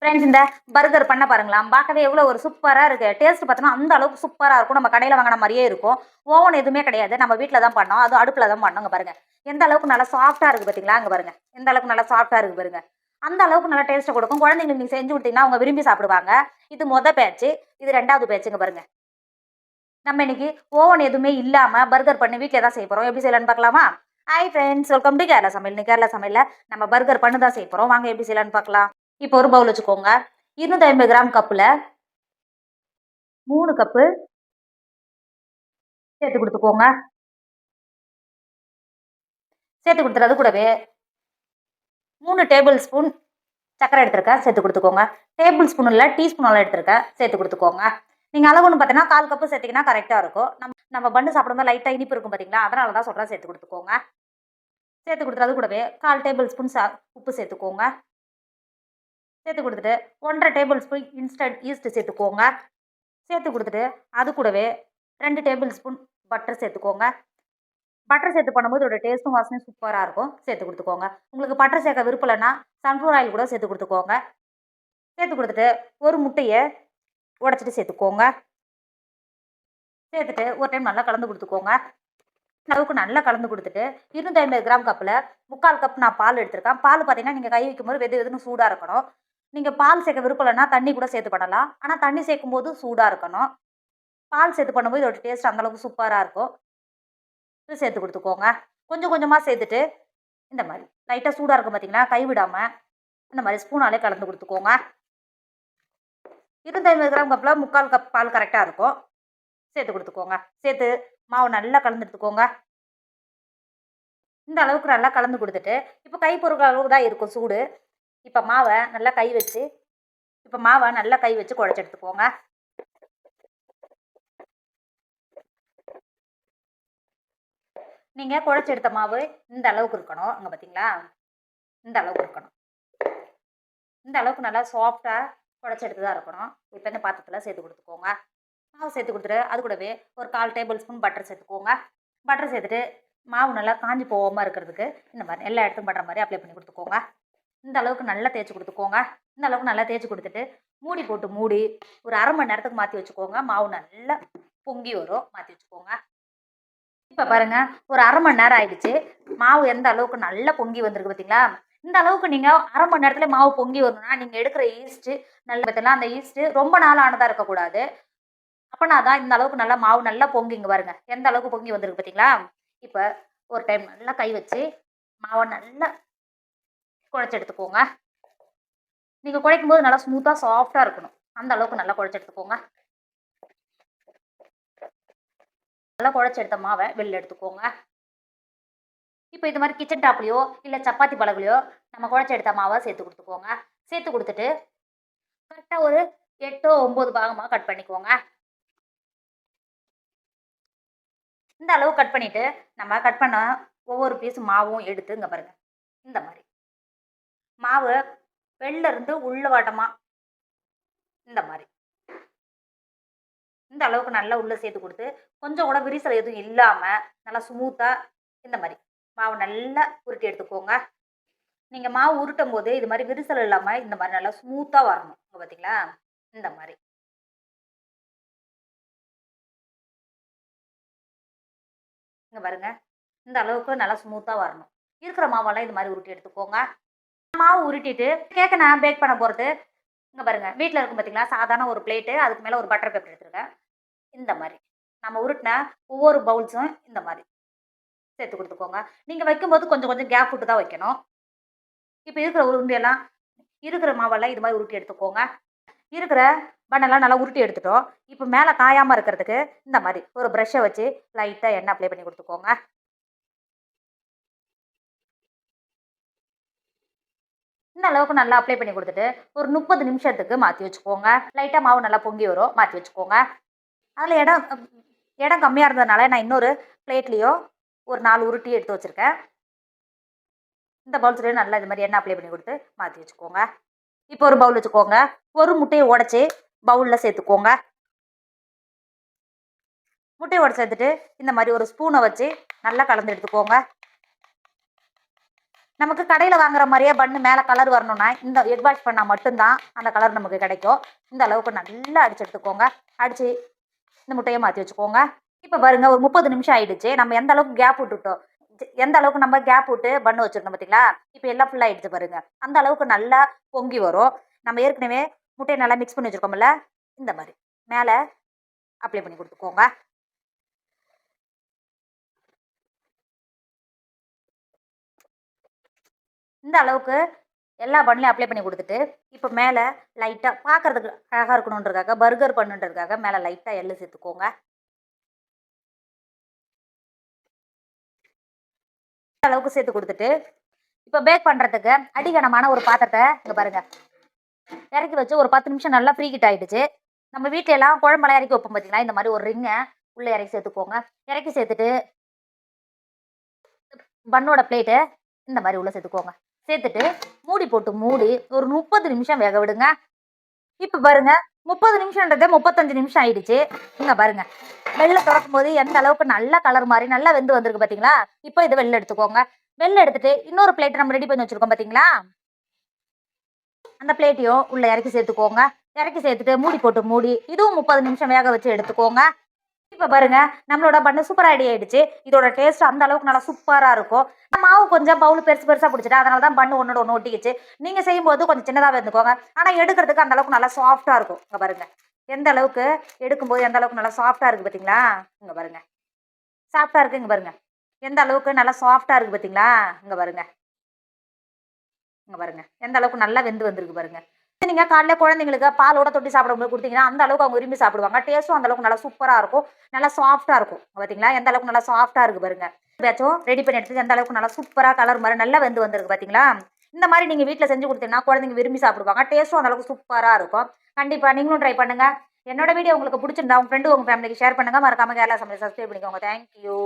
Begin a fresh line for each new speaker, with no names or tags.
Friends இந்த burger பண்ண பாருங்களாம் பார்க்கவே எவ்வளோ ஒரு சூப்பராக இருக்குது டேஸ்ட் பார்த்தோன்னா அந்த அளவுக்கு சூப்பராக இருக்கும். நம்ம கடையில் வாங்கின மாதிரியே இருக்கும். ஓவன் எதுவுமே கிடையாது. நம்ம வீட்டில் தான் பண்ணோம். அது அடுப்பில் தான் பண்ணோங்க பாருங்கள் எந்த அளவுக்கு நல்லா சாஃப்டாக இருக்குது பார்த்தீங்களா அங்கே பாருங்கள் எந்த அளவுக்கு நல்லா சாஃப்டாக இருக்குது பாருங்க. அந்த அளவுக்கு நல்லா டேஸ்ட்டை கொடுக்கும். குழந்தைங்களுக்கு நீங்கள் செஞ்சு கொடுத்தீங்கன்னா அவங்க விரும்பி சாப்பிடுவாங்க. இது மொதல் பேச்சு இது ரெண்டாவது பேச்சுங்க பாருங்க. நம்ம இன்னைக்கு ஓவன் எதுவுமே இல்லாமல் பர்கர் பண்ணி வீட்டில் தான் செய்ய போகிறோம் எப்படி செய்யலாம்னு பார்க்கலாமா? Hi friends welcome to Kerala Samayal. Kerala சமையலில் நம்ம பர்கர் பண்ணி தான் செய்ய போகிறோம் வாங்க எப்படி செய்யலாம்னு பார்க்கலாம். இப்போ ஒரு பவுல் வச்சுக்கோங்க. இருநூத்தி ஐம்பது கிராம் கப்பில் மூணு கப்பு சேர்த்து கொடுத்துக்கோங்க. சேர்த்து கொடுத்துறது கூடவே மூணு டேபிள் ஸ்பூன் சக்கரை எடுத்திருக்கேன் சேர்த்து கொடுத்துக்கோங்க. டேபிள் ஸ்பூன் இல்லை டீஸ்பூனெல்லாம் எடுத்திருக்கேன் சேர்த்து கொடுத்துக்கோங்க. நீங்கள் அளவுன்னு பார்த்தீங்கன்னா கால் கப்பு சேர்த்திங்கன்னா கரெக்டாக இருக்கும். நம்ம நம்ம பண்ணு சாப்பிடும்போது லைட்டாக இனிப்பு இருக்கும் பார்த்தீங்களா அதனால தான் சொல்கிறேன் சேர்த்து கொடுத்துக்கோங்க. சேர்த்து கொடுத்துறது கூடவே கால் டேபிள் ஸ்பூன் சா உப்பு சேர்த்துக்கோங்க. சேர்த்து கொடுத்துட்டு ஒன்றரை டேபிள் ஸ்பூன் இன்ஸ்டன்ட் ஈஸ்ட்டு சேர்த்துக்கோங்க. சேர்த்து கொடுத்துட்டு அது கூடவே ரெண்டு டேபிள் ஸ்பூன் பட்டர் சேர்த்துக்கோங்க. பட்டர் சேர்த்து பண்ணும்போது இதோட டேஸ்ட்டும் வாசனையும் சூப்பராக இருக்கும். சேர்த்து கொடுத்துக்கோங்க. உங்களுக்கு பட்டர் சேர்க்க விருப்பம் சன்ஃப்ளவர் ஆயில் கூட சேர்த்து கொடுத்துக்கோங்க. சேர்த்து கொடுத்துட்டு ஒரு முட்டையை உடச்சிட்டு சேர்த்துக்கோங்க. சேர்த்துட்டு ஒரு டைம் நல்லா கலந்து கொடுத்துக்கோங்க. அளவுக்கு நல்லா கலந்து கொடுத்துட்டு இருநூத்தி ஐம்பது கிராம் கப்பில் முக்கால் கப் நான் பால் எடுத்திருக்கேன். பால் பார்த்தீங்கன்னா நீங்கள் கை வைக்கும்போது வெது வெதுன்னு சூடாக இருக்கணும். நீங்கள் பால் சேர்க்க விருப்பம் இல்லைன்னா தண்ணி கூட சேர்த்து பண்ணலாம். ஆனால் தண்ணி சேர்க்கும் போது சூடாக இருக்கணும். பால் சேர்த்து பண்ணும்போது இதோட டேஸ்ட் அந்தளவுக்கு சூப்பராக இருக்கும். இது சேர்த்து கொடுத்துக்கோங்க. கொஞ்சம் கொஞ்சமாக சேர்த்துட்டு இந்த மாதிரி லைட்டாக சூடாக இருக்கும் பார்த்தீங்களா கைவிடாமல் இந்த மாதிரி ஸ்பூனாலே கலந்து கொடுத்துக்கோங்க. இருபத்தி ஐம்பது கிராம் கப்பில் முக்கால் கப் பால் கரெக்டாக இருக்கும். சேர்த்து கொடுத்துக்கோங்க. சேர்த்து மாவு நல்லா கலந்து எடுத்துக்கோங்க. இந்த அளவுக்கு நல்லா கலந்து கொடுத்துட்டு இப்போ கை பொருட்கள் அளவுக்கு தான் இருக்கும் சூடு. இப்போ மாவை நல்லா கை வச்சு இப்போ மாவை நல்லா கை வச்சு குழச்சி எடுத்துக்கோங்க. நீங்கள் குழச்சி எடுத்த மாவு இந்த அளவுக்கு இருக்கணும். அங்கே பார்த்தீங்களா இந்த அளவுக்கு இருக்கணும். இந்த அளவுக்கு நல்லா சாஃப்டாக குழச்சி எடுத்து தான் இருக்கணும். இப்போ இந்த பாத்திரத்தில் சேர்த்து கொடுத்துக்கோங்க. மாவு சேர்த்து கொடுத்துட்டு அது கூடவே ஒரு கால் டேபிள் ஸ்பூன் பட்டர் சேர்த்துக்கோங்க. பட்டர் சேர்த்துட்டு மாவு நல்லா காஞ்சி போகாமல் இருக்கிறதுக்கு இந்த மாதிரி எல்லா இடத்துக்கும் பண்ணுற மாதிரி அப்ளை பண்ணி கொடுத்துக்கோங்க. இந்த அளவுக்கு நல்லா தேய்ச்சி கொடுத்துக்கோங்க. இந்த அளவுக்கு நல்லா தேய்ச்சி கொடுத்துட்டு மூடி போட்டு மூடி ஒரு அரை மணி நேரத்துக்கு மாற்றி வச்சுக்கோங்க. மாவு நல்லா பொங்கி வரும். மாற்றி வச்சுக்கோங்க. இப்போ பாருங்கள் ஒரு அரை மணி நேரம் ஆயிடுச்சு. மாவு எந்த அளவுக்கு நல்லா பொங்கி வந்திருக்கு பார்த்தீங்களா இந்த அளவுக்கு நீங்கள் அரை மணி நேரத்தில் மாவு பொங்கி வரணும்னா நீங்கள் எடுக்கிற ஈஸ்ட்டு நல்ல பார்த்தீங்களா அந்த ஈஸ்ட்டு ரொம்ப நாள் ஆனதாக இருக்கக்கூடாது. அப்போனா தான் இந்த அளவுக்கு நல்லா மாவு நல்லா பொங்கிங்க பாருங்கள் எந்த அளவுக்கு பொங்கி வந்திருக்கு பார்த்தீங்களா இப்போ ஒரு டைம் நல்லா கை வச்சு மாவை நல்லா குழச்சி எடுத்துக்கோங்க நீங்கள் குழைக்கும் போது நல்லா ஸ்மூத்தாக சாஃப்டாக இருக்கணும். அந்த அளவுக்கு நல்லா குழச்சி எடுத்துக்கோங்க நல்லா குழச்சி எடுத்த மாவை வெளில எடுத்துக்கோங்க. இப்போ இது மாதிரி கிச்சன் டாப்லேயோ இல்லை சப்பாத்தி பழகுலையோ நம்ம குழச்சி எடுத்த மாவை சேர்த்து கொடுத்துக்கோங்க. சேர்த்து கொடுத்துட்டு கரெக்டாக ஒரு எட்டோ ஒம்பது பாகமாக கட் பண்ணிக்கோங்க. இந்த அளவு கட் பண்ணிவிட்டு நம்ம கட் பண்ண ஒவ்வொரு பீஸ் மாவும் எடுத்து இங்கே பாருங்கள் இந்த மாதிரி. மாவு வெளில இருந்து உள்ள வாட்டமாக இந்த மாதிரி. இந்த அளவுக்கு நல்லா உள்ளே சேர்த்து கொடுத்து கொஞ்சம் கூட விரிசல் எதுவும் இல்லாமல் நல்லா ஸ்மூத்தாக இந்த மாதிரி. மாவு நல்லா உருட்டி எடுத்துக்கோங்க. நீங்கள் மாவு உருட்டும் போது இது மாதிரி விரிசல் இல்லாமல் இந்த மாதிரி நல்லா ஸ்மூத்தாக வரணும். இங்கே பார்த்தீங்களா இந்த மாதிரி. இங்கே பாருங்க. இந்த அளவுக்கு நல்லா ஸ்மூத்தாக வரணும். இருக்கிற மாவெல்லாம் இது மாதிரி உருட்டி எடுத்துக்கோங்க. மாவு உருட்டிட்டு கேக்கை நான் பேக் பண்ண போகிறது இங்கே பாருங்கள் வீட்டில் இருக்கும் பார்த்தீங்களா சாதாரண ஒரு பிளேட்டு அதுக்கு மேலே ஒரு பட்டர் பேப்பர் எடுத்துருக்கேன். இந்த மாதிரி. நம்ம உருட்டின ஒவ்வொரு பவுல்ஸும் இந்த மாதிரி. சேர்த்து கொடுத்துக்கோங்க. நீங்கள் வைக்கும்போது கொஞ்சம் கொஞ்சம் கேப் விட்டு தான் வைக்கணும். இப்போ இருக்கிற உருண்டையெல்லாம் இருக்கிற மாவெல்லாம் இது மாதிரி உருட்டி எடுத்துக்கோங்க. இருக்கிற பண்ணெல்லாம் நல்லா உருட்டி எடுத்துட்டோம். இப்போ மேலே காயாமல் இருக்கிறதுக்கு இந்த மாதிரி ஒரு ப்ரெஷ்ஷை வச்சு லைட்டாக எண்ணெய் அப்ளை பண்ணி கொடுத்துக்கோங்க. இந்த அளவுக்கு நல்லா அப்ளை பண்ணி கொடுத்துட்டு ஒரு முப்பது நிமிஷத்துக்கு மாற்றி வச்சுக்கோங்க. லைட்டாக மாவு நல்லா பொங்கி வரும் மாற்றி வச்சுக்கோங்க. அதில் இடம் இடம் கம்மியாக இருந்ததுனால நான் இன்னொரு பிளேட்லேயோ ஒரு நாலு உருட்டி எடுத்து வச்சுருக்கேன். இந்த பவுல்ஸ்லேயும் நல்லா இது மாதிரி எண்ணெய் அப்ளை பண்ணி கொடுத்து மாற்றி வச்சுக்கோங்க. இப்போ ஒரு பவுல் வச்சுக்கோங்க. ஒரு முட்டையை உடச்சி பவுலில் சேர்த்துக்கோங்க. முட்டையை உடச்சி சேர்த்துட்டு இந்த மாதிரி ஒரு ஸ்பூனை வச்சு நல்லா கலந்து எடுத்துக்கோங்க. நமக்கு கடையில் வாங்குற மாதிரியே பண்ணு மேலே கலர் வரணும்னா இந்த எக் வாஷ் பண்ணால் மட்டும்தான் அந்த கலர் நமக்கு கிடைக்கும். இந்த அளவுக்கு நல்லா அடிச்சு எடுத்துக்கோங்க. அடித்து இந்த முட்டையை மாற்றி வச்சுக்கோங்க. இப்போ பாருங்க ஒரு முப்பது நிமிஷம் ஆயிடுச்சு. நம்ம எந்த அளவுக்கு கேப் விட்டுட்டோம்? எந்த அளவுக்கு நம்ம கேப் விட்டு பண்ணு வச்சிருந்தோம் பார்த்தீங்களா இப்போ எல்லாம் ஃபுல்லாக ஆயிடுச்சு பாருங்க. அந்த அளவுக்கு நல்லா பொங்கி வரும். நம்ம ஏற்கனவே முட்டையை நல்லா மிக்ஸ் பண்ணி வச்சுருக்கோம்ல? இந்த மாதிரி. மேலே அப்ளை பண்ணி கொடுத்துக்கோங்க. இந்த அளவுக்கு எல்லா பண்ணலையும் அப்ளை பண்ணி கொடுத்துட்டு இப்போ மேலே லைட்டாக பார்க்கறதுக்கு அழகாக இருக்கணுன்றதுக்காக பர்கர் பண்ணுன்றதுக்காக மேலே லைட்டாக எள்ளு சேர்த்துக்கோங்க. இந்த அளவுக்கு சேர்த்து கொடுத்துட்டு இப்போ பேக் பண்ணுறதுக்கு அடிகனமான ஒரு பாத்திரத்தை இங்கே பாருங்கள் இறக்கி வச்சு ஒரு பத்து நிமிஷம் நல்லா ஃப்ரீ ஹீட் ஆயிடுச்சு. நம்ம வீட்டில எல்லாம் குழம்பெல்லாம் இறக்கி வைப்போம் பார்த்தீங்களா இந்த மாதிரி ஒரு ரிங்கை உள்ளே இறக்கி சேர்த்துக்கோங்க. இறக்கி சேர்த்துட்டு பண்ணோட பிளேட்டு இந்த மாதிரி உள்ள சேர்த்துக்கோங்க. சேர்த்துட்டு மூடி போட்டு மூடி ஒரு முப்பது நிமிஷம் வேக விடுங்க. இப்போ பாருங்க முப்பது நிமிஷம்ன்றது முப்பத்தஞ்சு நிமிஷம் ஆயிடுச்சு. இங்க பாருங்க வெளில திறக்கும் போது எந்த அளவுக்கு நல்ல கலர் மாதிரி நல்லா வெந்து வந்திருக்கு பாத்தீங்களா? இப்போ இதை வெளில எடுத்துக்கோங்க. வெளில எடுத்துட்டு இன்னொரு பிளேட் நம்ம ரெடி பண்ணி வச்சிருக்கோம் பாத்தீங்களா? அந்த பிளேட்டையும் உள்ள இறக்கி சேர்த்துக்கோங்க. இறக்கி சேர்த்துட்டு மூடி போட்டு மூடி இதுவும் முப்பது நிமிஷம் வேக வச்சு எடுத்துக்கோங்க. இப்போ பாருங்க நம்மளோட பண்ணு சூப்பர் ரெடி ஆயிடுச்சு. இதோட டேஸ்ட் அந்த அளவுக்கு நல்லா சூப்பரா இருக்கும். மாவு கொஞ்சம் பவுல் பெருசு பெருசா பிடிச்சிட்டு அதனால தான் பண்ணு ஒன்னோட ஒன்று ஒட்டிக்கிச்சு. நீங்க செய்யும்போது கொஞ்சம் சின்னதாக இருந்துக்கோங்க. ஆனால் எடுக்கிறதுக்கு அந்த அளவுக்கு நல்லா சாஃப்டா இருக்கும். இங்க பாருங்க. எந்த அளவுக்கு எடுக்கும்போது எந்த அளவுக்கு நல்லா சாஃப்டா இருக்கு பார்த்தீங்களா இங்க பாருங்க. சாஃப்டா இருக்கு இங்க பாருங்க. எந்த அளவுக்கு நல்லா சாஃப்டா இருக்கு பார்த்தீங்களா இங்க பாருங்க. இங்க பாருங்க. எந்த அளவுக்கு நல்லா வெந்து வந்திருக்கு பாருங்க. நீங்கள் நீங்க குழந்தைங்களுக்கு பாலோட தொட்டி சாப்பிட கொடுத்தீங்கன்னா அந்த அளவுக்கு அவங்க விரும்பி சாப்பிடுவாங்க. டேஸ்ட்டும் அந்த அளவுக்கு நல்லா சூப்பரா இருக்கும். நல்லா சாஃப்டா இருக்கும். பார்த்தீங்களா பாத்தீங்களா? எந்த அளவுக்கு நல்லா சாஃப்டா இருக்கு பாருங்க. பேச்சும் ரெடி பண்ணி எடுத்து எந்த அளவுக்கு நல்லா சூப்பரா கலர் மாதிரி நல்லா வெந்து வந்திருக்கு பாத்தீங்களா? இந்த மாதிரி நீங்க வீட்டில் செஞ்சு கொடுத்தீங்கன்னா குழந்தைங்க விரும்பி சாப்பிடுவாங்க. டேஸ்ட்டும் அந்த அளவுக்கு சூப்பரா இருக்கும். கண்டிப்பா நீங்களும் ட்ரை பண்ணுங்க. என்னோட வீடியோ உங்களுக்கு பிடிச்சிருந்தா உங்க ஃப்ரெண்டு உங்க ஃபேமிலிக்கு ஷேர் பண்ணுங்க. மறக்காம கேரளா சமையல் சப்ஸ்கிரைப் பண்ணிக்கோங்க. தேங்க்யூ